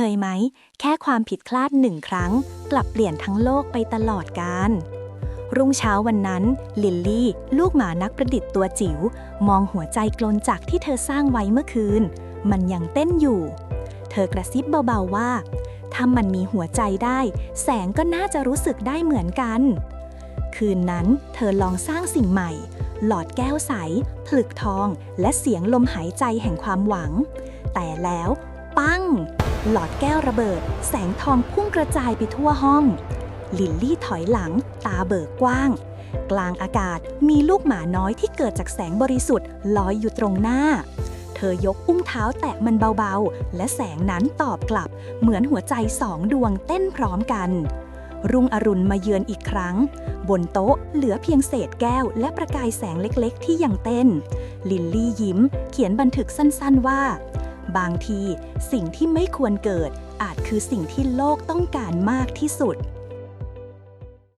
เคยไหม แค่ความผิดพลาดหนึ่งครั้ง กลับเปลี่ยนทั้งโลกไปตลอดกาลรุ่งเช้าวันนั้น ลิลลี่ ลูกหมานักประดิษฐ์ตัวจิ๋ว มองหัวใจกลนจากที่เธอสร้างไว้เมื่อคืน มันยังเต้นอยู่ เธอกระซิบเบาๆว่า ถ้ามันมีหัวใจได้ แสงก็น่าจะรู้สึกได้เหมือนกัน คืนนั้น เธอลองสร้างสิ่งใหม่ หลอดแก้วใสผลึกทอง และเสียงลมหายใจแห่งความหวัง แต่แล้ว หลอดแก้วระเบิด แสงทองพุ่งกระจายไปทั่วห้อง ลิลลี่ถอยหลัง ตาเบิกกว้าง กลางอากาศมีลูกหมาน้อยที่เกิดจากแสงบริสุทธิ์ลอยอยู่ตรงหน้า เธอยกอุ้งเท้าแตะมันเบาๆ และแสงนั้นตอบกลับ เหมือนหัวใจสองดวงเต้นพร้อมกัน รุ่งอรุณมาเยือนอีกครั้ง บนโต๊ะเหลือเพียงเศษแก้ว และประกายแสงเล็กๆ ที่ยังเต้น ลิลลี่ยิ้ม เขียนบันทึกสั้นๆว่า บางทีสิ่งที่ไม่ควรเกิดอาจคือสิ่งที่โลกต้องการมากที่สุด